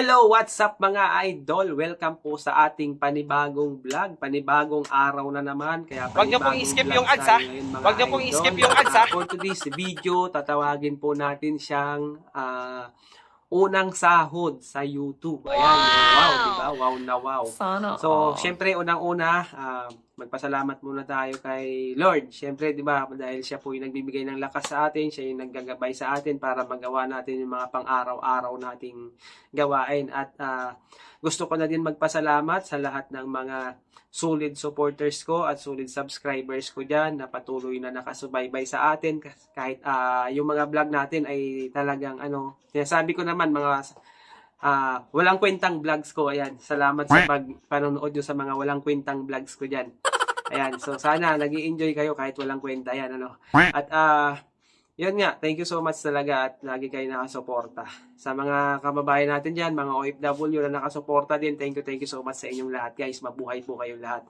Hello, what's up mga idol? Welcome po sa ating panibagong vlog, panibagong araw na naman. Kaya Wag niyo pong i-skip yung ads, ha? Wag niyo pong i-skip yung ads, ha? For today's video, tatawagin po natin siyang ah, unang sahod sa YouTube. Ayan, wow, di ba? Wow na wow. Sana So, syempre, unang-una, ah, magpasalamat muna tayo kay Lord. Syempre, di ba, dahil siya po yung nagbibigay ng lakas sa atin, siya yung naggagabay sa atin para magawa natin yung mga pang-araw-araw nating gawain. At ah, gusto ko na din magpasalamat sa lahat ng mga solid supporters ko at solid subscribers ko dyan na patuloy na nakasubaybay sa atin kahit ah, yung mga vlog natin ay talagang ano, sinasabi ko naman mga ah, walang kwentang vlogs ko. Ayan, salamat sa pag panonood nyo sa mga walang kwentang vlogs ko dyan. Ayan, so sana nag enjoy kayo kahit walang kwenta. Ayan, ano. At ah, yun nga, thank you so much talaga at lagi kayo nakasuporta. Sa mga kababayan natin dyan, mga OFW na nakasuporta din, thank you, thank you so much sa inyong lahat guys. Mabuhay po kayong lahat.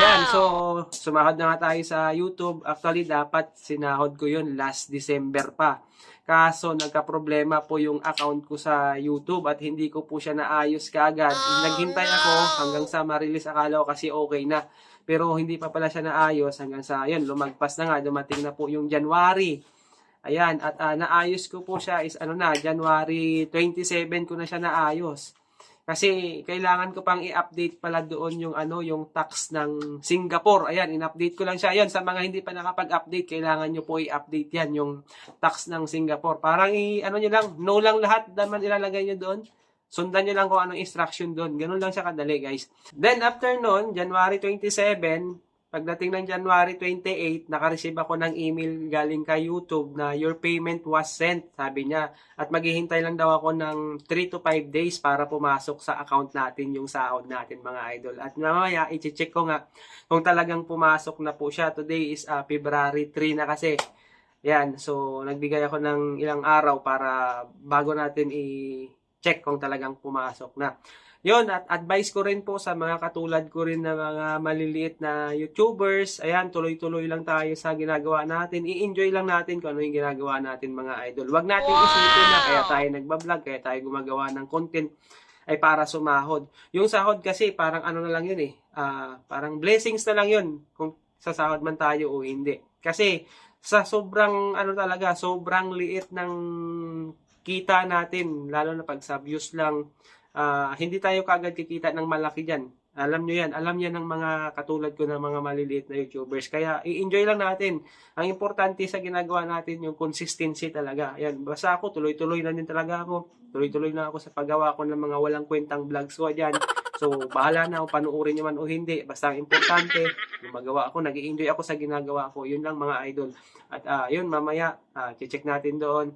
Ayan, so sumahod na nga tayo sa YouTube. Actually, dapat sinahod ko yun last December pa. Kaso nagka-problema po yung account ko sa YouTube at hindi ko po siya naayos kaagad. Naghintay ako hanggang sa ma-release akala ko kasi okay na. Pero hindi pa pala siya naayos hanggang sa, yun, lumagpas na nga, dumating na po yung January. Ayan, at ah, naayos ko po siya is ano na, January 27 ko na siya naayos. Kasi kailangan ko pang i-update pala doon yung ano, yung tax ng Singapore. Ayan, in-update ko lang siya. Ayan, sa mga hindi pa nakapag-update, kailangan nyo po i-update yan, yung tax ng Singapore. Parang i, ano nyo lang, no lang lahat naman ilalagay nyo doon. Sundan nyo lang kung anong instruction doon. Ganun lang siya kadali, guys. Then, after nun, January 27, Pagdating ng January 28, nakareceive ako ng email galing kay YouTube na your payment was sent, sabi niya. At maghihintay lang daw ako ng 3 to 5 days para pumasok sa account natin yung sahod natin mga idol. At mamaya, i-check ko nga kung talagang pumasok na po siya. Today is ah, February 3 na kasi. Yan, so nagbigay ako ng ilang araw para bago natin i-check kung talagang pumasok na. Yun, at advice ko rin po sa mga katulad ko rin na mga maliliit na YouTubers. Ayan, tuloy-tuloy lang tayo sa ginagawa natin. I-enjoy lang natin kung ano yung ginagawa natin mga idol. Huwag natin isipin na kaya tayo nagbablog, kaya tayo gumagawa ng content ay para sumahod. Yung sahod kasi parang ano na lang yun eh. Ah, parang blessings na lang yun kung sasahod man tayo o hindi. Kasi sa sobrang ano talaga, sobrang liit ng kita natin, lalo na pag sa views lang, ah, hindi tayo kagad kikita ng malaki dyan. Alam nyo yan. Alam yan ng mga katulad ko ng mga maliliit na YouTubers. Kaya i-enjoy lang natin. Ang importante sa ginagawa natin yung consistency talaga. Yan. Basta ako, tuloy-tuloy na din talaga ako. Tuloy-tuloy na ako sa paggawa ko ng mga walang kwentang vlogs ko dyan. So, bahala na kung panuorin nyo man o hindi. Basta ang importante, yung magawa ako, nag enjoy ako sa ginagawa ko. Yun lang mga idol. At ah, yun, mamaya, uh, check natin doon.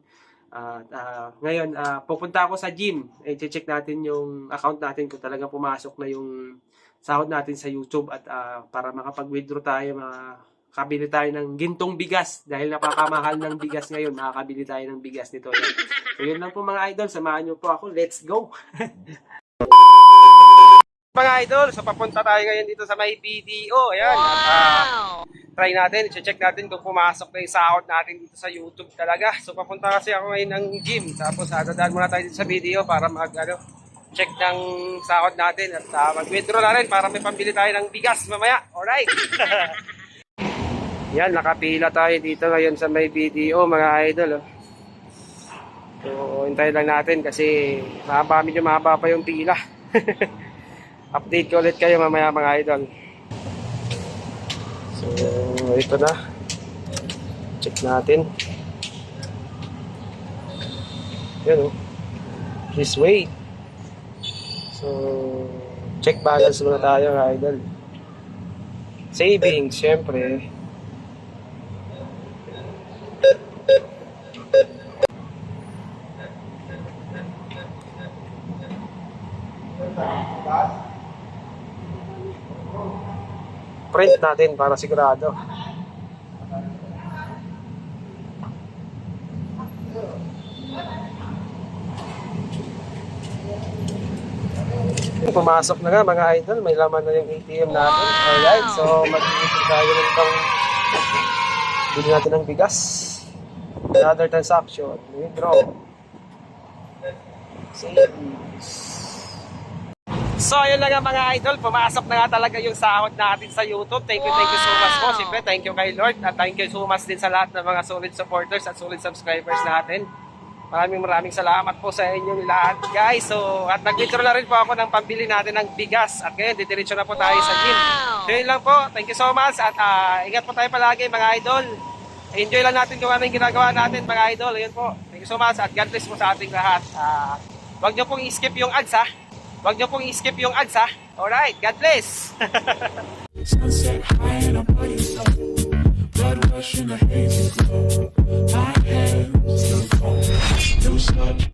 At ah, ngayon, ah, pupunta ako sa gym. Eh, check natin yung account natin kung talagang pumasok na yung sahod natin sa YouTube at ah, para makapag-withdraw tayo, makakabili tayo ng gintong bigas. Dahil napakamahal ng bigas ngayon, makakabili tayo ng bigas nito. So yun lang po mga idol, samahan nyo po ako. Let's go! mga idol, so papunta tayo ngayon dito sa may BDO. Ayan. At, ah, try natin, check natin kung pumasok na yung sahod natin dito sa YouTube talaga. So papunta kasi ako ngayon ng gym. Tapos dadaan muna tayo dito sa video para mag ano, check ng sahod natin at uh, mag-withdraw na rin para may pambili tayo ng bigas mamaya. Alright! Yan, nakapila tayo dito ngayon sa may video mga idol. Oh. So, hintay lang natin kasi mahaba, medyo mahaba pa yung pila. Update ko ulit kayo mamaya mga idol. So, ito na. Check natin. Yan o. This way. So, check balance muna tayo idol. Savings, syempre. Print natin para sigurado. Pumasok na nga mga idol, may laman na yung ATM natin. Alright, so mag-iipin tayo ng itong bili natin ng bigas. Another transaction, withdraw. So, ayun lang mga idol. Pumasok na nga talaga yung sahod natin sa YouTube. Thank you, thank you so much po. Siyempre, thank you kay Lord. At thank you so much din sa lahat ng mga solid supporters at solid subscribers natin. Maraming maraming salamat po sa inyo lahat, guys. So, at nag-withdraw na rin po ako ng pambili natin ng bigas. At ngayon, didiretso na po tayo sa gym. So, yun lang po. Thank you so much. At ah, ingat po tayo palagi, mga idol. Enjoy lang natin kung ano yung ginagawa natin, mga idol. Ayun po. Thank you so much. At God bless po sa ating lahat. Ah, Huwag niyo pong i-skip yung ads, ha? Huwag niyo pong i-skip yung ads, ha? Alright, God bless! Sunset high and I'm burning low. Blood rush in a hazy glow. My hands still cold. Sun